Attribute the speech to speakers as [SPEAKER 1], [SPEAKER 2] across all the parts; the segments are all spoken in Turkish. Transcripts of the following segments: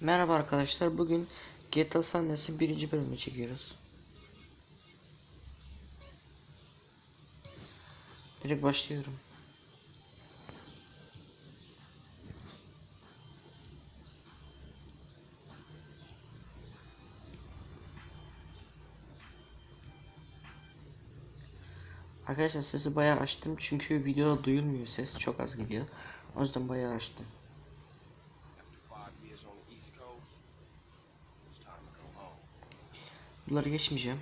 [SPEAKER 1] Merhaba arkadaşlar. Bugün GTA San Andreas'ın birinci bölümünü çekiyoruz. Direkt başlıyorum. Arkadaşlar sesi bayağı açtım çünkü videoda duyulmuyor ses çok az geliyor. O yüzden bayağı açtım.
[SPEAKER 2] Five years on the East Coast, it's time to go home.
[SPEAKER 1] Bunları geçmeyeceğim.
[SPEAKER 2] Carl is sweet. So sweet, what you want? His mama. She's there.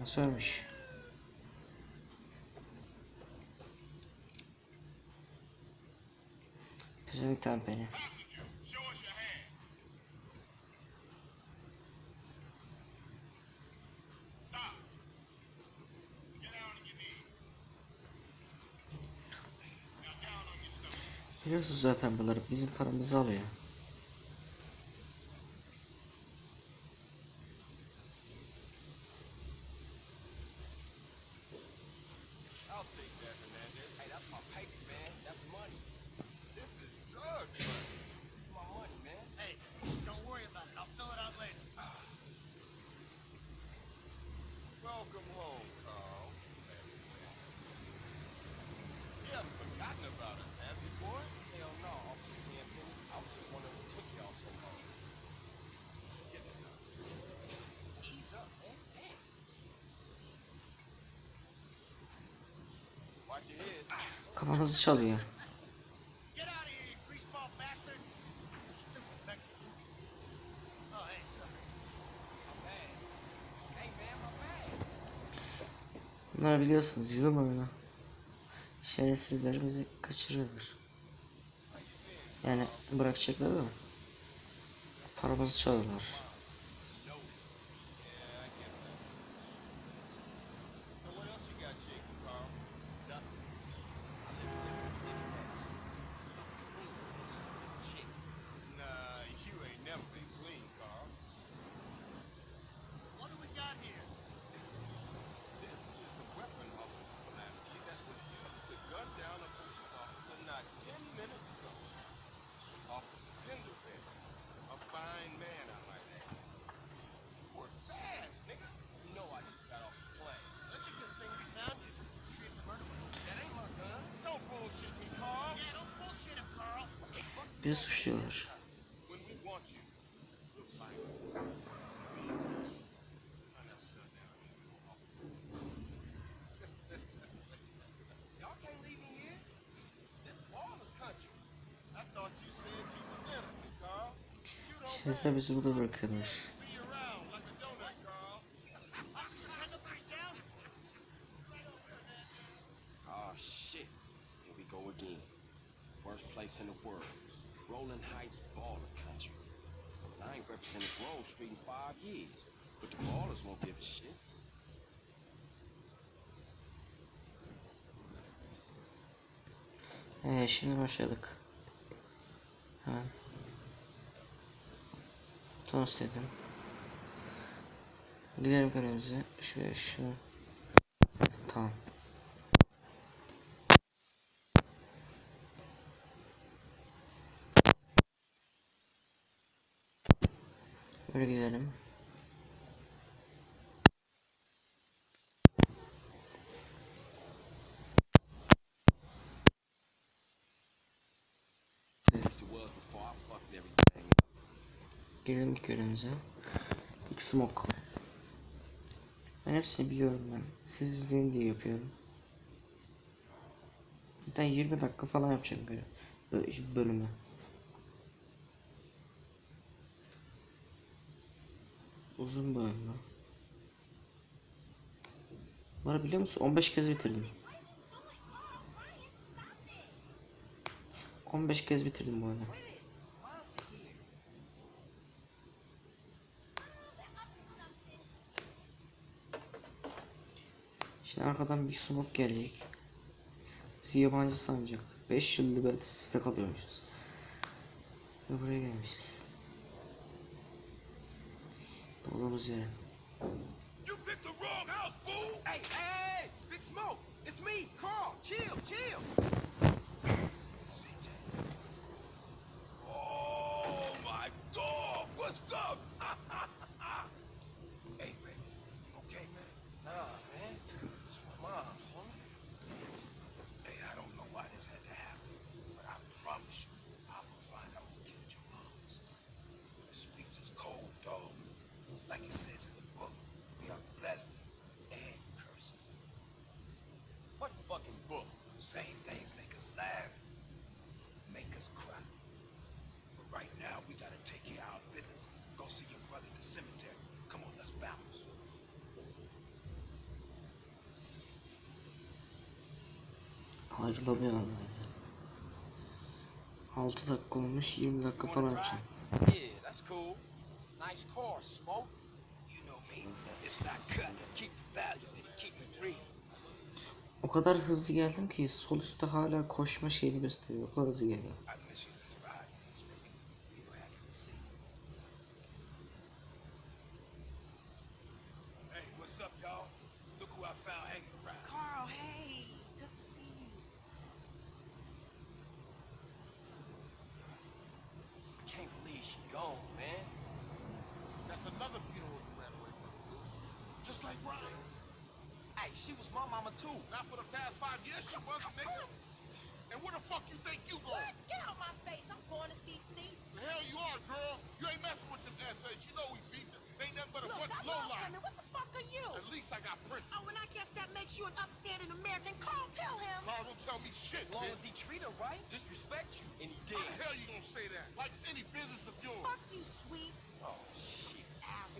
[SPEAKER 1] Anası ölmüş. Pezevenk tam beni. Biliyorsunuz zaten bunları bizim paramızı alıyor.
[SPEAKER 2] My bag.
[SPEAKER 1] Bunlar biliyorsunuz yılın oyunu. Şerefsizler bizi kaçırıyorlar. Yani bırakacaklar da. Paramızı çalıyorlar.
[SPEAKER 2] Yeah, I guess so. So what else you got shaking, Carl? Nothing. I live in the city now. Clean. Shit. Nah, you ain't never been clean, Carl.
[SPEAKER 3] What do we got here?
[SPEAKER 2] This is the weapon, Officer Pulaski, that was used to gun down a police officer not ten minutes ago. Officer Penderfin. A fine man, I might add. Work fast, nigga. You know I just got off the plane.
[SPEAKER 3] Such a good thing we found you. Retrieve the murder weapon.
[SPEAKER 2] That ain't my gun. Don't bullshit me, Carl.
[SPEAKER 3] Yeah, don't bullshit him, Carl.
[SPEAKER 1] Bizi suçluyorlar.
[SPEAKER 2] When we want you, we'll find you. I never done down here, Y'all can't leave me here. This lawless country. I thought you said you was innocent, Carl. You don't
[SPEAKER 1] Şerefsizler bizi burada bırakıyorlar.
[SPEAKER 2] see you around like a donut, Carl.
[SPEAKER 3] Officer Pendlebury's down.
[SPEAKER 4] Oh shit. Here we go again. Worst place in the world. Rolling Heights baller country. I ain't represented Grove Street in five years. But the ballers won't give a shit.
[SPEAKER 1] Ee, şimdi başladık. Hemen. Tost dedim. Gidelim görevimize. Şuraya şunu. Tamam. Böyle gidelim.
[SPEAKER 4] Used to was before I fucked everything up.
[SPEAKER 1] Girelim ilk görevimize. İlk smoke. Ben hepsini biliyorum ben. Siz izleyin diye yapıyorum. Tane 20 dakika falan yapacağım görev. Bö- Bölümü. Uzun lan. Bunları biliyor musun? 15 kez bitirdim. 15 kez bitirdim bu oyunu. Şimdi arkadan bir smoke gelecek. Bizi yabancı sanacak. 5 yıldır site kalıyormuşuz. Ve buraya gelmişiz. Olduğumuz yere.
[SPEAKER 5] You picked the wrong house, fool!
[SPEAKER 4] Hey, hey, Big Smoke. It's me, Carl. Chill, chill.
[SPEAKER 5] CJ. Oh my dog! What's up? hey, man. You okay, man?
[SPEAKER 4] Nah, man. It's my mom's, homie.
[SPEAKER 5] Hey, I don't know why this had to happen, but I promise you, I will find out who killed your mom. The streets is cold, dog. Like it says in the book, we are blessed and cursed.
[SPEAKER 4] What fucking book?
[SPEAKER 5] Same things make us laugh, make us cry. But right now, we gotta take care of our business. Go see your brother at the cemetery. Come on, let's bounce.
[SPEAKER 1] Ayrılamıyor herhalde. 6 dakika olmuş 20 dakika falan
[SPEAKER 4] wanna
[SPEAKER 1] yapacağım.
[SPEAKER 4] drive? Yeah, that's cool. Nice car, Smoke.
[SPEAKER 5] You know me. It's not cut. Keep it
[SPEAKER 1] O kadar hızlı geldim ki sol üstte hala koşma şeyini gösteriyor. O kadar hızlı geliyor.
[SPEAKER 5] That's another funeral from, Just like Brian's.
[SPEAKER 4] Hey, she was my mama too.
[SPEAKER 5] Not for the past five years, she wasn't, nigga. And where the fuck you think you
[SPEAKER 6] What?
[SPEAKER 5] going?
[SPEAKER 6] Get out my face. I'm going to see Cease.
[SPEAKER 5] The hell you are, girl. You ain't messing with them essays. You know we beat them. They ain't nothing but a
[SPEAKER 6] Look,
[SPEAKER 5] bunch
[SPEAKER 6] I
[SPEAKER 5] of
[SPEAKER 6] love
[SPEAKER 5] lowlife.
[SPEAKER 6] women. What the fuck are you?
[SPEAKER 5] At least I got Prince.
[SPEAKER 6] Oh, and I guess that makes you an upstanding American. Carl, tell him.
[SPEAKER 5] Carl don't tell me shit,
[SPEAKER 4] As long
[SPEAKER 5] bitch.
[SPEAKER 4] as he treat her right, disrespect you, and he
[SPEAKER 5] How
[SPEAKER 4] did.
[SPEAKER 5] the hell you gonna say that? Like it's any business of yours.
[SPEAKER 6] Fuck you, sweet
[SPEAKER 4] Oh, shit.
[SPEAKER 6] ass.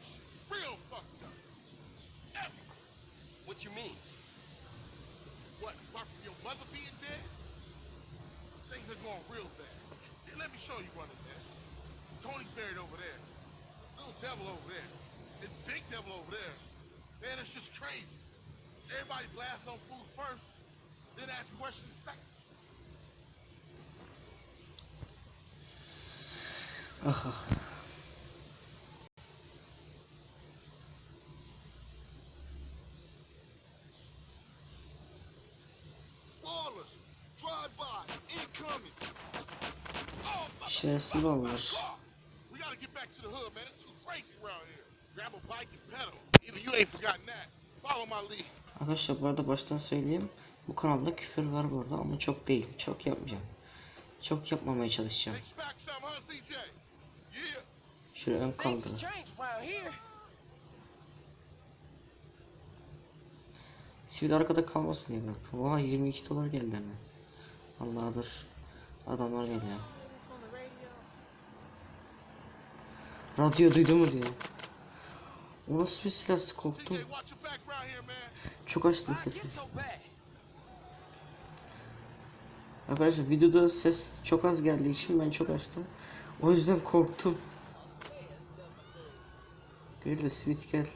[SPEAKER 5] Shit's real fucked up. Everything.
[SPEAKER 4] What you mean?
[SPEAKER 5] What, apart from your mother being dead? Things are going real bad. Here, let me show you one of them. Tony's buried over there. Little devil over there. And big devil over there. Man, it's just crazy. Everybody blasts on food first, then ask questions second.
[SPEAKER 1] Aha.
[SPEAKER 5] My lead.
[SPEAKER 1] Arkadaşlar bu arada baştan söyleyeyim. Bu kanalda küfür var burada ama çok değil. Çok yapmayacağım. Çok yapmamaya çalışacağım. Şöyle ön
[SPEAKER 4] Things
[SPEAKER 1] kaldır.
[SPEAKER 4] has changed around here.
[SPEAKER 1] Sivil arkada kalmasın diye bıraktım. Oha 22 dolar geldi hemen. Allah'dır. Adamlar geliyor. Radyo duydu mu diyor. O nasıl bir silah korktum. Çok açtım
[SPEAKER 4] Why it
[SPEAKER 1] sesi.
[SPEAKER 4] get so bad?
[SPEAKER 1] Arkadaşlar videoda ses çok az geldiği için ben çok açtım. O yüzden korktum. Gel de Sweet gel.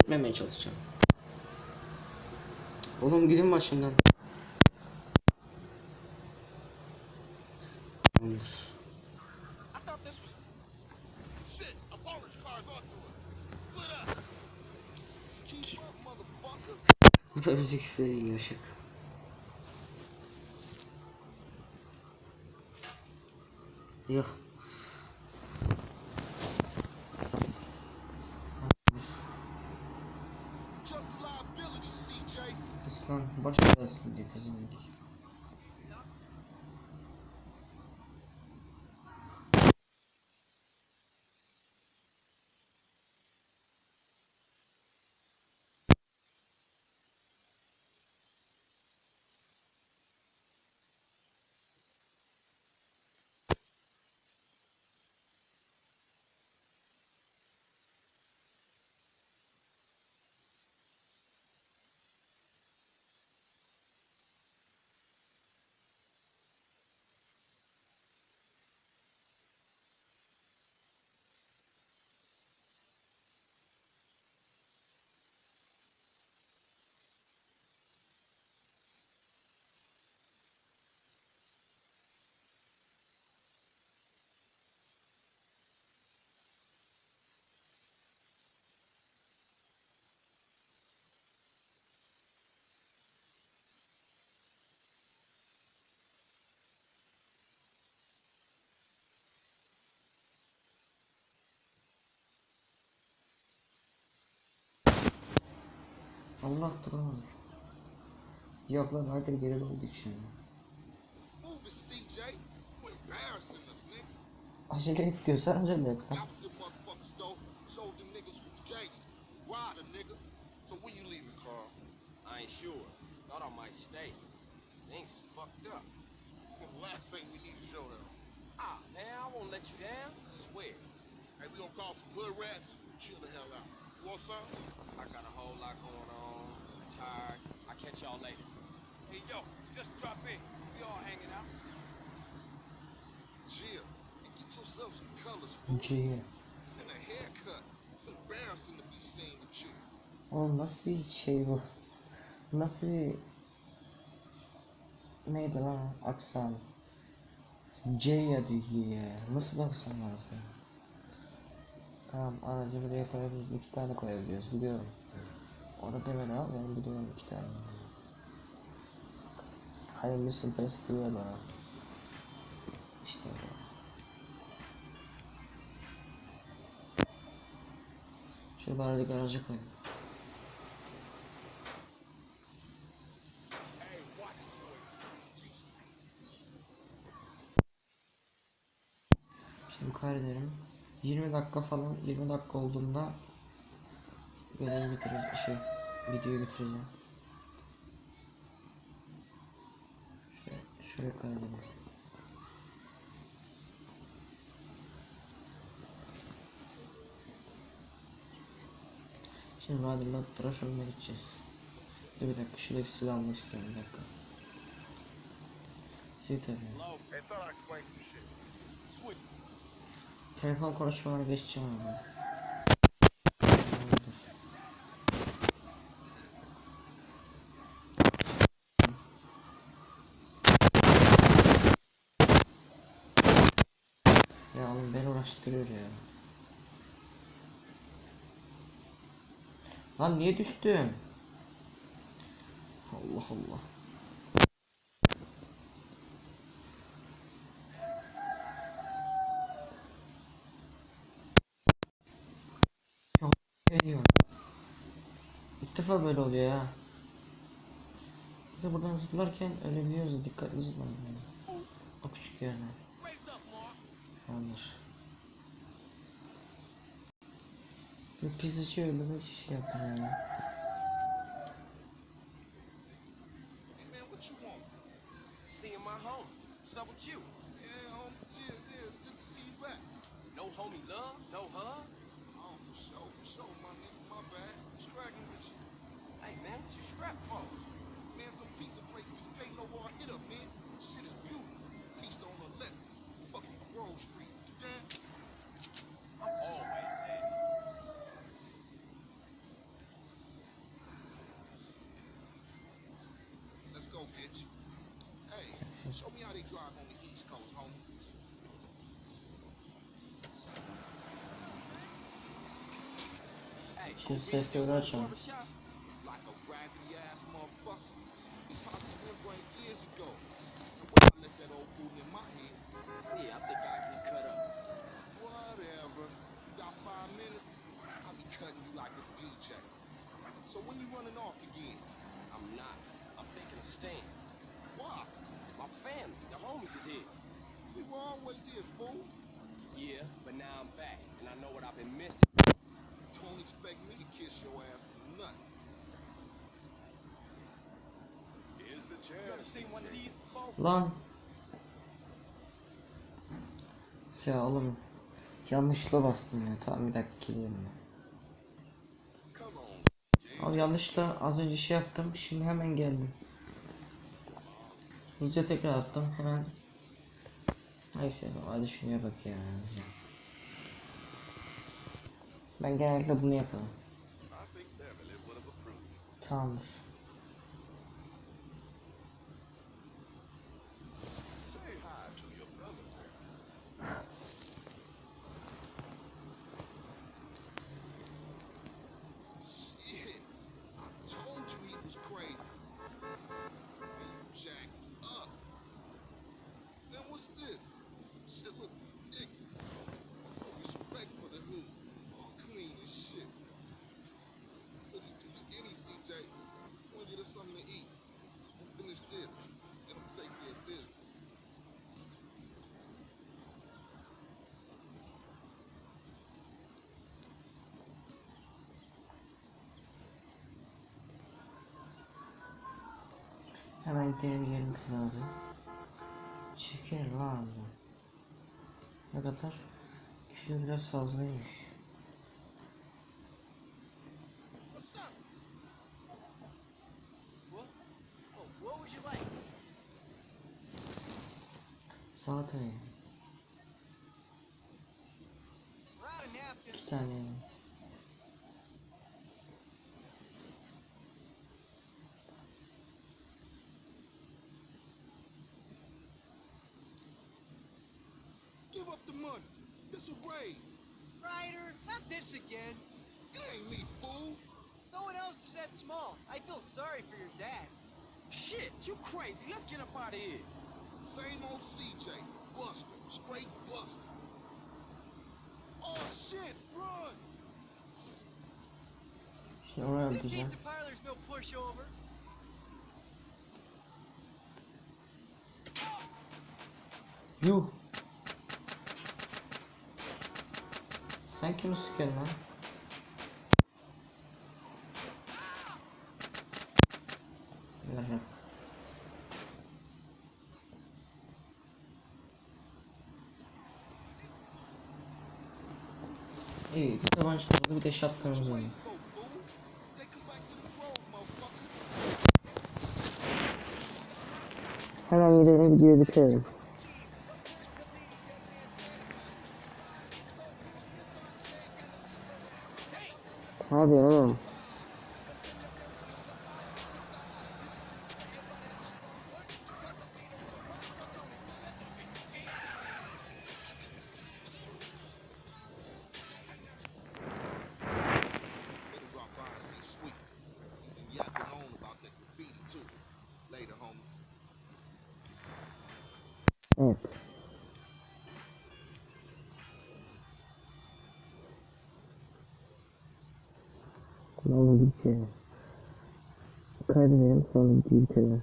[SPEAKER 1] Gitmemeye çalışacağım. Oğlum gidin başımdan. Tamamdır.
[SPEAKER 4] I thought this was
[SPEAKER 5] Shit, a polish car's onto us. Split up. Keep up,
[SPEAKER 1] Böyle küfür ediyor ışık. Yok.
[SPEAKER 5] Just a liability, CJ.
[SPEAKER 1] Kız lan baş belası diyor kızım. Allah duramadı. Yok lan hadi geri
[SPEAKER 7] us, nigga.
[SPEAKER 1] Acele et diyorsan acele et lan.
[SPEAKER 4] I ain't sure. Thought I might stay. Things is fucked up.
[SPEAKER 7] Last thing we need.
[SPEAKER 4] Ah, man, I won't let you down. I swear.
[SPEAKER 7] Hey, we gonna call some hood rats. Chill the hell out. You want some?
[SPEAKER 4] I got a whole lot going on. I'm tired. I'll catch y'all later.
[SPEAKER 8] Hey, yo, just drop in. We all hanging out.
[SPEAKER 7] Chill. And get yourself some colors, fool.
[SPEAKER 1] Ciğer.
[SPEAKER 7] And a haircut. It's embarrassing to be seen with you.
[SPEAKER 1] Oğlum nasıl bir şey bu? Nasıl bir... Neydi lan aksan? C ya diyor ya. Nasıl aksan varsa? Tamam aracı buraya koyabiliriz. iki tane koyabiliyoruz biliyorum. Orada demedi ama ben biliyorum iki tane. Hani Mr. Best diyor bana. İşte bu. Şöyle aracı garaja koy. Şimdi kaydederim. 20 dakika falan 20 dakika olduğunda görevi bitireceğim şey videoyu bitireceğim. Şöyle, şöyle kaydedelim. Şimdi Radyo'da tıraş olmaya gideceğiz. Dur bir dakika şurada bir silah almak istiyorum bir dakika. Silah tabii. Telefon konuşmalarına geçeceğim ama. Ya oğlum beni uğraştırıyor ya. Lan niye düştün? Allah Allah. Ne diyor? İlk defa böyle oluyor ya. Bir de buradan zıplarken ölebiliyoruz. Dikkatli zıplayın yani. O küçük yerine. Yanlış. Bir pizzacı öldürmek için şey yaptım yani.
[SPEAKER 7] Oh?
[SPEAKER 4] Hey, man, what you strapped for?
[SPEAKER 7] Man, some pizza place just pay no hard hit up, man. Shit is beautiful. Teach on a lesson. Fucking Grove Street. You down?
[SPEAKER 4] I'm always there.
[SPEAKER 7] Let's go, bitch. Hey, show me how they drive on the East Coast, homie.
[SPEAKER 4] Hey,
[SPEAKER 1] Şimdi
[SPEAKER 4] we
[SPEAKER 1] sesleri
[SPEAKER 4] still run a
[SPEAKER 1] açalım.
[SPEAKER 4] barbershop?
[SPEAKER 7] Like a raggedy ass motherfucker. He talked to him when I let that old fool in my head,
[SPEAKER 4] Yeah, I think I get cut up.
[SPEAKER 7] whatever. You got five minutes, I'll be cutting you like a DJ. So when you running off again?
[SPEAKER 4] I'm not. I'm thinking of staying.
[SPEAKER 7] Why?
[SPEAKER 4] My family, the homies is here.
[SPEAKER 7] We were always here, fool.
[SPEAKER 4] Yeah, but now I'm back, and I know what I've been missing.
[SPEAKER 7] Don't expect me to kiss your ass or nothing.
[SPEAKER 1] Lan. Ya oğlum. Yanlışla bastım ya. Tamam bir dakika.
[SPEAKER 7] Come on.
[SPEAKER 1] Abi yanlışla az önce şey yaptım. Şimdi hemen geldim. Hızlıca tekrar attım. Hemen. Neyse hadi şuraya bak ya. hızlıca. Ben genellikle bunu yaparım. Tamamdır. Manitleri bir gelin kızardı. Çeker lan. Ne kadar? Kilo biraz fazlaymış.
[SPEAKER 8] What's up? What? Oh,
[SPEAKER 4] crazy. Let's get up out of here.
[SPEAKER 7] Same old CJ. Buster. Straight buster. Oh shit, run!
[SPEAKER 1] Şimdi oraya
[SPEAKER 8] This
[SPEAKER 1] atacağım.
[SPEAKER 8] pizza parlor's no pushover.
[SPEAKER 1] Yuh. Sen kimi sıkıyorsun lan? İyi, bir tabanca topladı bir de shotgun'ımız var. Hemen gidelim videoyu bitirelim. Ne yapıyorsun oğlum? Evet. Kulağımı gitti. Kaydedelim sonra videoyu bitirelim.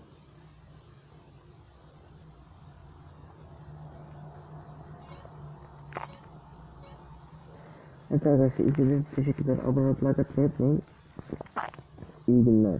[SPEAKER 1] Evet arkadaşlar izlediğiniz için teşekkürler. Abone olmayı, unutmayın. İyi günler.